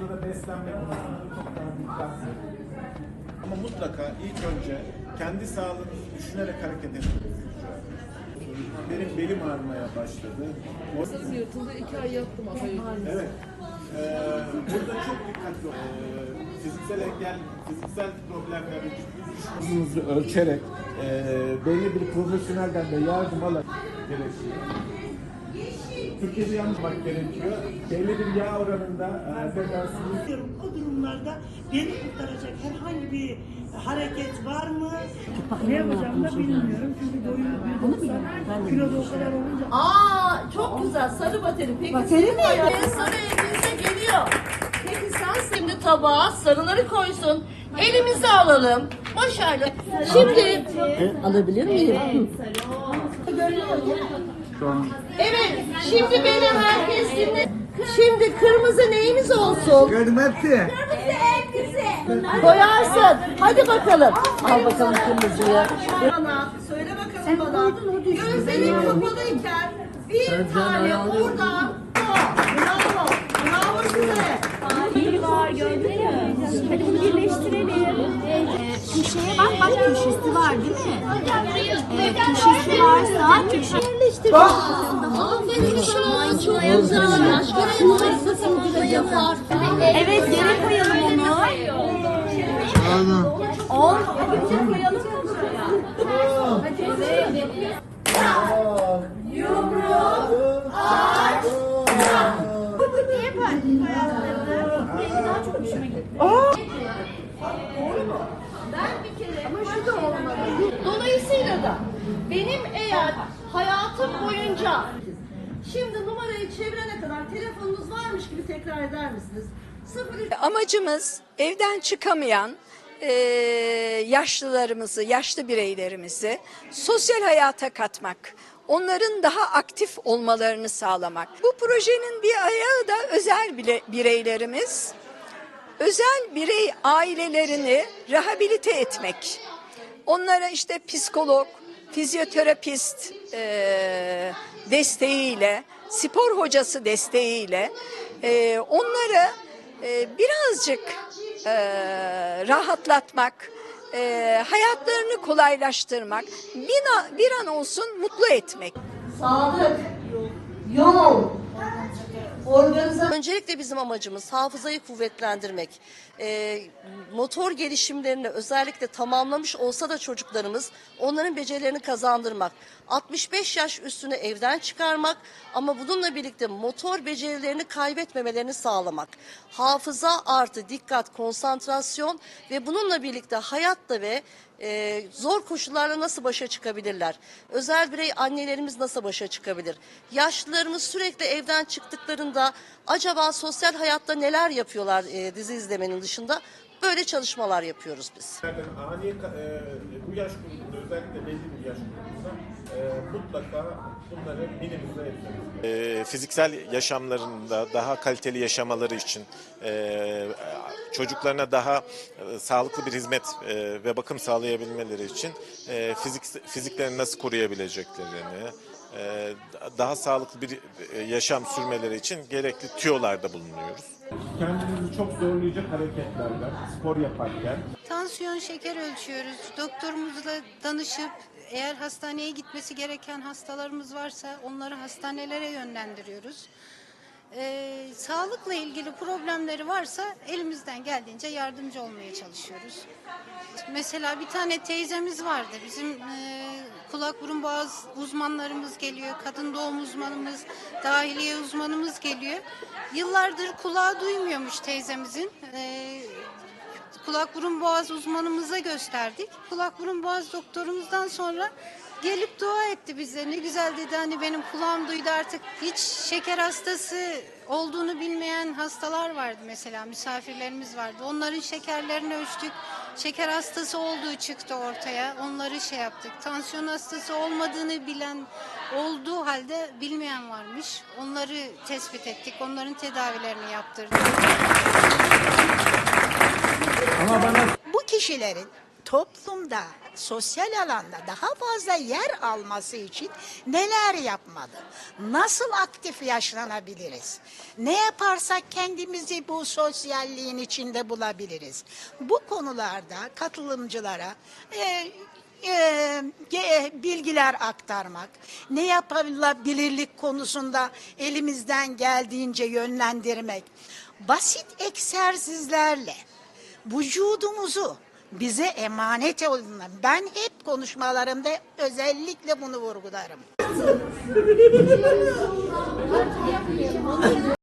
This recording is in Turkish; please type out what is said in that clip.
Burada da beslenme konusunda çok daha dikkatli. Ama mutlaka ilk önce kendi sağlığınızı düşünerek hareket etmeniz Benim belim ağrımaya başladı. O- Sırım yırtıldı. iki ay yattım. Evet. Ee, burada çok dikkatli olun. Ee, fiziksel engel, fiziksel problemleri hızınızı ölçerek e, belli bir profesyonelden de yardım alarak gerekiyor. Türkiye'de yanmak gerekiyor. Belli bir yağ oranında e. Diyorum, O durumlarda beni kurtaracak herhangi bir hareket var mı? Ne yapacağımı da bilmiyorum. Çünkü boyum 1.90 kilo da o kadar olunca Aa çok güzel sarı bateri. Peki Bateri senin mi? sarı elinize geliyor. Peki sen şimdi tabağa sarıları koysun. Elimize alalım. Başarılı. Şimdi alabilir miyim? Evet. Şimdi benim herkes dinle. Şimdi kırmızı neyimiz olsun? Kırmızı. Koyarsın. Hadi bakalım. Al bakalım kırmızıyı. Bana söyle bakalım bana. Gözlerin kapalıyken bir tane buradan köşesi var değil mi? Evet köşesi varsa köşe yerleştir. Aferin sana. Çok güzel. Başka ne yaparsın? da yapar. Evet yere koyalım onu. On. Hadi koyalım. Ben bir kere ama şu da olmalı. Da benim eğer hayatım boyunca şimdi numarayı çevirene kadar telefonunuz varmış gibi tekrar eder misiniz? 03 Amacımız evden çıkamayan eee, yaşlılarımızı, yaşlı bireylerimizi sosyal hayata katmak. Onların daha aktif olmalarını sağlamak. Bu projenin bir ayağı da özel bile- bireylerimiz. Özel birey ailelerini rehabilite etmek. Onlara işte psikolog, fizyoterapist eee, desteğiyle, spor hocası desteğiyle eee, onları eee, birazcık eee, rahatlatmak, eee, hayatlarını kolaylaştırmak, bir bir an olsun mutlu etmek. Sağlık, yol, organizasyon. Öncelikle bizim amacımız hafızayı kuvvetlendirmek. Ee, motor gelişimlerini özellikle tamamlamış olsa da çocuklarımız onların becerilerini kazandırmak. 65 yaş üstünü evden çıkarmak ama bununla birlikte motor becerilerini kaybetmemelerini sağlamak. Hafıza artı dikkat, konsantrasyon ve bununla birlikte hayatta ve e, zor koşullarla nasıl başa çıkabilirler? Özel birey annelerimiz nasıl başa çıkabilir? Yaşlılarımız sürekli evden çıktıklarında acaba sosyal hayatta neler yapıyorlar e, dizi izlemenin dışında? Böyle çalışmalar yapıyoruz biz. Zaten ani e, bu yaş grubunda özellikle belli bir yaş grubunda mutlaka bunları minimize etmemiz e, fiziksel yaşamlarında daha kaliteli yaşamaları için e, çocuklarına daha e, sağlıklı bir hizmet e, ve bakım sağlayabilmeleri için e, fizik fiziklerini nasıl koruyabileceklerini e, daha sağlıklı bir e, yaşam sürmeleri için gerekli tüyolarda bulunuyoruz. Kendinizi çok zorlayacak hareketlerden, spor yaparken Tansiyon, şeker ölçüyoruz. Doktorumuzla danışıp eğer hastaneye gitmesi gereken hastalarımız varsa onları hastanelere yönlendiriyoruz. Ee, sağlıkla ilgili problemleri varsa elimizden geldiğince yardımcı olmaya çalışıyoruz. Mesela bir tane teyzemiz vardı. Bizim e, kulak burun boğaz uzmanlarımız geliyor. Kadın doğum uzmanımız, dahiliye uzmanımız geliyor. Yıllardır kulağı duymuyormuş teyzemizin. Ee, kulak burun boğaz uzmanımıza gösterdik. Kulak burun boğaz doktorumuzdan sonra gelip dua etti bize. Ne güzel dedi hani benim kulağım duydu artık. Hiç şeker hastası olduğunu bilmeyen hastalar vardı mesela misafirlerimiz vardı. Onların şekerlerini ölçtük. Şeker hastası olduğu çıktı ortaya. Onları şey yaptık. Tansiyon hastası olmadığını bilen olduğu halde bilmeyen varmış. Onları tespit ettik. Onların tedavilerini yaptırdık. Bu kişilerin toplumda, sosyal alanda daha fazla yer alması için neler yapmalı? Nasıl aktif yaşlanabiliriz? Ne yaparsak kendimizi bu sosyalliğin içinde bulabiliriz? Bu konularda katılımcılara e, e, bilgiler aktarmak, ne yapılabilirlik konusunda elimizden geldiğince yönlendirmek, basit egzersizlerle vücudumuzu bize emanet olun. Ben hep konuşmalarımda özellikle bunu vurgularım.